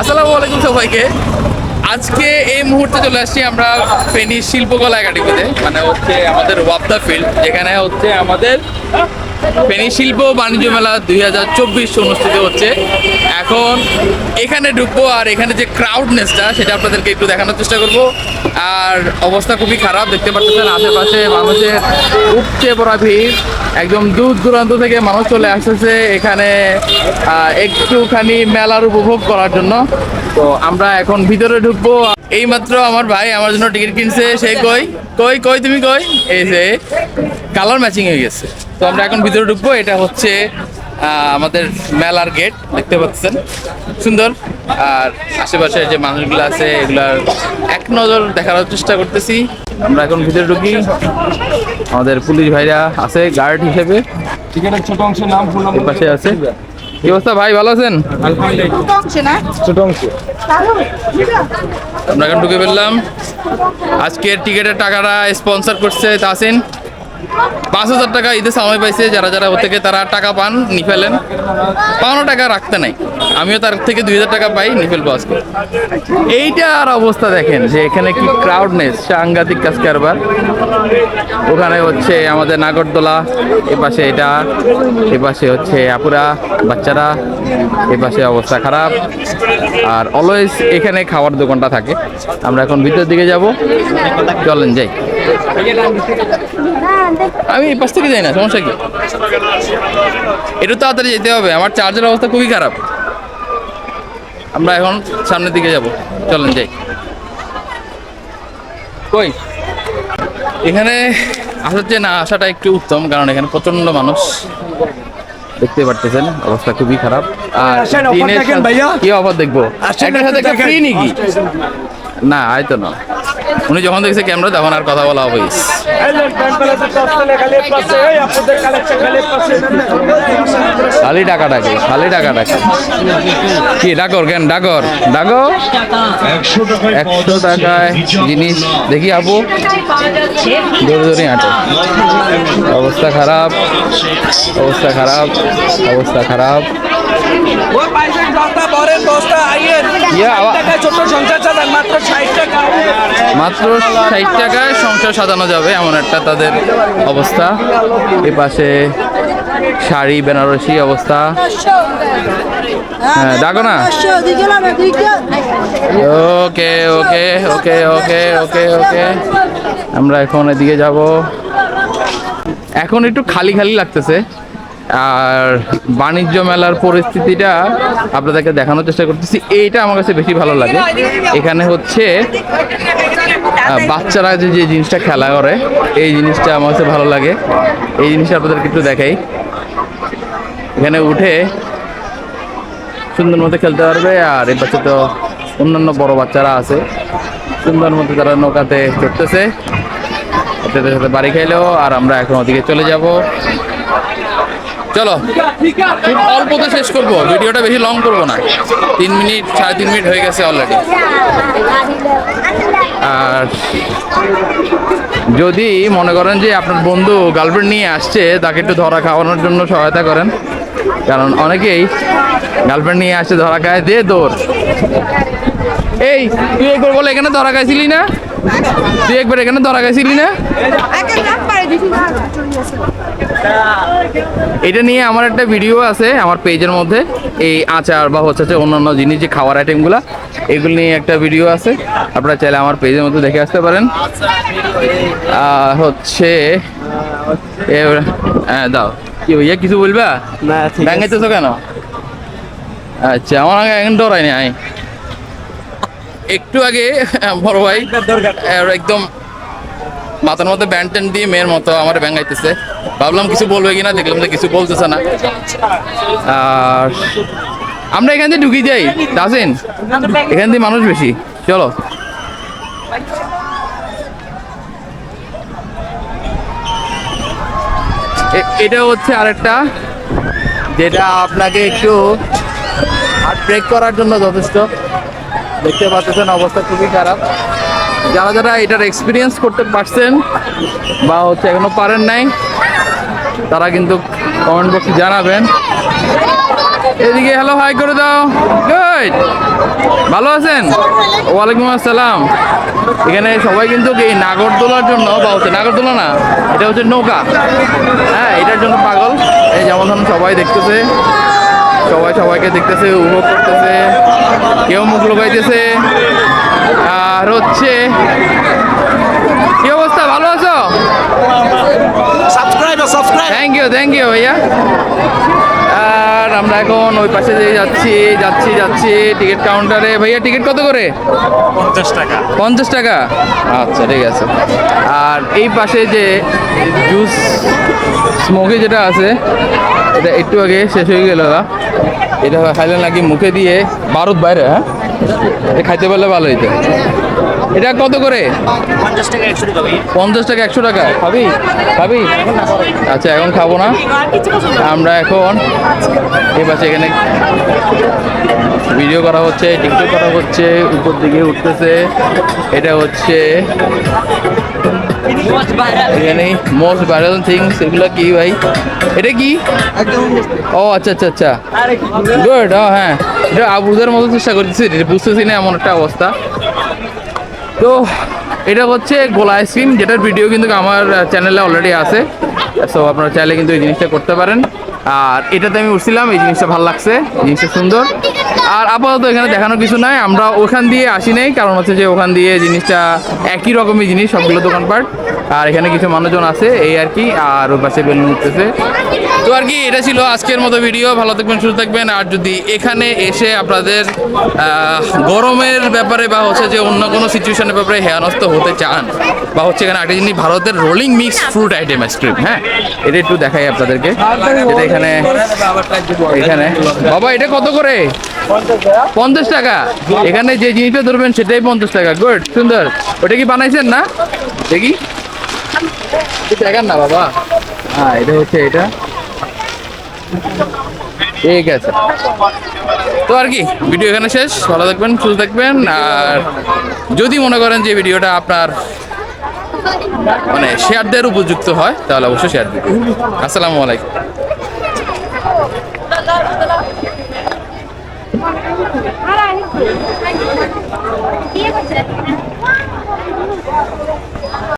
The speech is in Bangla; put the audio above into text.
আসসালামু আলাইকুম সবাইকে। আজকে এই মুহূর্তে চলে আসছি আমরা ফেনী শিল্পকলা একাডেমিতে মানে হচ্ছে আমাদের ওয়াপদা ফিল্ড যেখানে হচ্ছে আমাদের ফেনী শিল্প বাণিজ্য মেলা দুই হাজার চব্বিশ অনুষ্ঠিত হচ্ছে। এখন এখানে ঢুকবো আর এখানে যে ক্রাউডনেসটা সেটা আপনাদেরকে একটু দেখানোর চেষ্টা করব। আর অবস্থা খুবই খারাপ, দেখতে পাচ্ছেন আশেপাশে মানুষের উপচে পড়া ভিড়। একদম দূর দূরান্ত থেকে মানুষ চলে আসতেছে এখানে একটুখানি মেলার উপভোগ করার জন্য। তো আমরা এখন ভিতরে ঢুকবো এইমাত্র আমার ভাই আমার জন্য টিকিট কিনছে সে কই? কই কই তুমি কই? এই যে কালার ম্যাচিং হয়ে গেছে। তো আমরা এখন ভিতরে ঢুকবো এটা হচ্ছে আমাদের মেলার গেট দেখতে পাচ্ছেন? সুন্দর। আর আশেপাশে যে মানুষগুলো আছে এগুলার এক নজর দেখার চেষ্টা করতেছি। আমরা এখন ভিতরে ঢুকি। আমাদের পুলিশ ভাইরা আছে গার্ড হিসেবে। টিকেটের ছোট অংশের নাম পাশে আছে। কি অবস্থা ভাই ভালো আছেন? আমরা এখন ঢুকে ফেললাম। আজকের টিকিটের টাকাটা স্পন্সর করছে তাসিন পাঁচ হাজার টাকা ঈদের সময় পাইছে, যারা যারা থেকে তারা টাকা পান নি ফেলেন পাওনা টাকা রাখতে নাই। আমিও তার থেকে দুই হাজার টাকা পাই নি ফেলব আজকে এইটার অবস্থা দেখেন যে এখানে কি ক্রাউডনেস সাংঘাতিক কাজ কারবার। ওখানে হচ্ছে আমাদের নাগরদোলা, এ পাশে এটা, এ পাশে হচ্ছে আপুরা, বাচ্চারা, এ পাশে অবস্থা খারাপ। আর অলওয়েজ এখানে খাওয়ার দোকানটা থাকে। আমরা এখন ভিতরের দিকে যাব। চলেন যাই। আমি এই পাশ থেকে যাই না সমস্যা কি? একটু তাড়াতাড়ি যেতে হবে আমার চার্জের অবস্থা খুবই খারাপ। আমরা এখন সামনের দিকে যাব চলেন যাই। কই? এখানে আসার যে না আসাটা একটু উত্তম কারণ এখানে প্রচণ্ড মানুষ। দেখতে পারতেছেন অবস্থা খুবই খারাপ। আর দিনের। কি অফার দেখব? একটার সাথে একটা ফ্রি নাকি? না হয়তো না উনি যখন দেখছে ক্যামেরা তখন আর কথা বলা হবে। খালি টাকা ডাকে খালি টাকা ডাকে কি, ডাকর কেন? ডাকর? ডাকো। একশো টাকায় জিনিস। দেখি আপু। দৌড়ে দৌড়ে হাঁটে। অবস্থা খারাপ। অবস্থা খারাপ। অবস্থা খারাপ। দশটা আইয়ের। ইয়া, টাকা ছোট সংসার মাত্র ষাট টাকা। মাত্র ষাট টাকায় সংসার সাজানো যাবে এমন একটা তাদের অবস্থা। এ পাশে শাড়ি বেনারসি অবস্থা। হ্যাঁ ডাকো না। ওকে ওকে ওকে ওকে ওকে ওকে। আমরা এখন এদিকে যাব। এখন একটু খালি খালি লাগতেছে। আর বাণিজ্য মেলার পরিস্থিতিটা আপনাদেরকে দেখানোর চেষ্টা করতেছি। এইটা আমার কাছে বেশি ভালো লাগে। এখানে হচ্ছে বাচ্চারা যে যে জিনিসটা খেলা করে, এই জিনিসটা আমার কাছে ভালো লাগে। এই জিনিসটা আপনাদেরকে একটু দেখাই। এখানে উঠে সুন্দর মতো খেলতে পারবে, আর এই পাশে তো অন্যান্য বড় বাচ্চারা আছে। সুন্দর মতো তারা নৌকাতে চড়তেছে। ওদের সাথে বাড়ি খাইলো, আর আমরা এখন ওদিকে চলে যাব। চলো খুব অল্পতে শেষ করব, ভিডিওটা বেশি লং করব না। তিন মিনিট, সাড়ে তিন মিনিট হয়ে গেছে অলরেডি আর যদি মনে করেন যে আপনার বন্ধু গার্লফ্রেন্ড নিয়ে আসছে, তাকে একটু ধরা খাওয়ানোর জন্য সহায়তা করেন। কারণ অনেকেই গার্লফ্রেন্ড নিয়ে আসছে, ধরা খায় দে দৌড় এই, তুই বলে এখানে ধরা খাইছিলি না? তুই একবার এখানে ধরা খাইছিলি না? এটা নিয়ে আমার একটা ভিডিও আছে আমার পেজের মধ্যে এই আচার বা হচ্ছে অন্যান্য জিনিস যে খাওয়ার আইটেমগুলো এগুলো নিয়ে একটা ভিডিও আছে। আপনারা চাইলে আমার পেজের মধ্যে দেখে আসতে পারেন। হচ্ছে হ্যাঁ দাও। কি ভাইয়া কিছু বলবা? ব্যাঙ্গাইতেছো কেন? আচ্ছা আমার আগে এখন ডরাই নাই। একটু আগে বড় ভাই একদম মাথার মধ্যে ব্যান্ড ট্যান্ড দিয়ে মেয়ের মতো আমার ব্যাঙ্গাইতেছে। ভাবলাম কিছু বলবে কিনা দেখলাম যে কিছু বলতেছে না। আর আমরা এখান থেকে ঢুকি যাই দাসেন এখান থেকে মানুষ বেশি চলো। এটা হচ্ছে আরেকটা যেটা আপনাকে একটু হার্ট ব্রেক করার জন্য যথেষ্ট। দেখতে পাচ্ছেন, অবস্থা খুবই খারাপ। যারা যারা এটার এক্সপিরিয়েন্স করতে পারছেন বা হচ্ছে এখনও পারেন নাই, তারা কিন্তু কমেন্ট বক্সে জানাবেন। এদিকে হ্যালো হাই করে দাও। গুড ভালো আছেন? ওয়ালাইকুম আসসালাম। এখানে সবাই কিন্তু এই নাগরদোলার জন্য বা হচ্ছে নাগরদোলা না, এটা হচ্ছে নৌকা। হ্যাঁ এটার জন্য পাগল। এই যেমন ধরুন সবাই দেখতেছে। সবাই সবাইকে দেখতেছে উপভোগ করতেছে কেউ মুখ লগাইতেছে আর হচ্ছে কি অবস্থা? ভালো আছো? থ্যাংক ইউ থ্যাংক ইউ ভাইয়া। আর আমরা এখন ওই পাশে দিয়ে যাচ্ছি যাচ্ছি যাচ্ছি টিকিট কাউন্টারে। ভাইয়া টিকিট কত করে? পঞ্চাশ টাকা। পঞ্চাশ টাকা? আচ্ছা ঠিক আছে। আর এই পাশে যে জুস স্মোকি যেটা আছে এটা একটু আগে শেষ হয়ে গেল। এটা খাইলে নাকি মুখে দিয়ে বারুদ বাইরে হ্যাঁ? খাইতে পারলে ভালো হইতো। এটা কত করে? পঞ্চাশ টাকা একশো টাকা খাবি? খাবি? আচ্ছা এখন খাব না। আমরা এখন এই পাশে এখানে ভিডিও করা হচ্ছে টিকটক করা হচ্ছে উপর দিকে উঠতেছে। এটা হচ্ছে এখানে মোস্ট ভাইরাল থিংস এগুলো কি ভাই? এটা কি? ও আচ্ছা আচ্ছা আচ্ছা। গুড ও হ্যাঁ। এটা আবুদের মতো চেষ্টা করতেছি বুঝতেছি না এমন একটা অবস্থা। তো এটা হচ্ছে গোলা আইসক্রিম যেটার ভিডিও কিন্তু আমার চ্যানেলে অলরেডি আছে। সো আপনারা চাইলে কিন্তু এই জিনিসটা করতে পারেন। আর এটাতে আমি উঠছিলাম, এই জিনিসটা ভালো লাগছে জিনিসটা সুন্দর। আর আপাতত এখানে দেখানোর কিছু নাই, আমরা ওখান দিয়ে আসি নাই, কারণ হচ্ছে যে ওখান দিয়ে জিনিসটা একই রকমই জিনিস, সবগুলো দোকানপাট। আর এখানে কিছু মানুষজন আছে, এই আর কি, আর ওর পাশে বেলুন উঠতেছে। তো আর কি, এটা ছিল আজকের মতো ভিডিও ভালো থাকবেন, সুস্থ থাকবেন। আর যদি এখানে এসে আপনাদের গরমের ব্যাপারে বা হচ্ছে যে অন্য কোনো সিচুয়েশনের ব্যাপারে হেয়ানস্ত হতে চান, বা হচ্ছে এখানে একটা জিনিস, ভারতের rolling mix fruit item ice cream হ্যাঁ? এটা একটু দেখাই আপনাদেরকে। এটা এখানে এখানে। বাবা, এটা কত করে? পঞ্চাশ টাকা। এখানে যে জিনিসটা ধরবেন, সেটাই পঞ্চাশ টাকা। গুড সুন্দর। ওটা কি বানাইছেন না? দেখি। দেখান না, বাবা। হ্যাঁ এটা হচ্ছে এটা। ঠিক আছে তো আর কি ভিডিও এখানে শেষ ভালো থাকবেন সুস্থ থাকবেন আর যদি মনে করেন যে ভিডিওটা আপনার মানে শেয়ার দেওয়ার উপযুক্ত হয় তাহলে অবশ্যই শেয়ার দিবেন আসসালামু আলাইকুম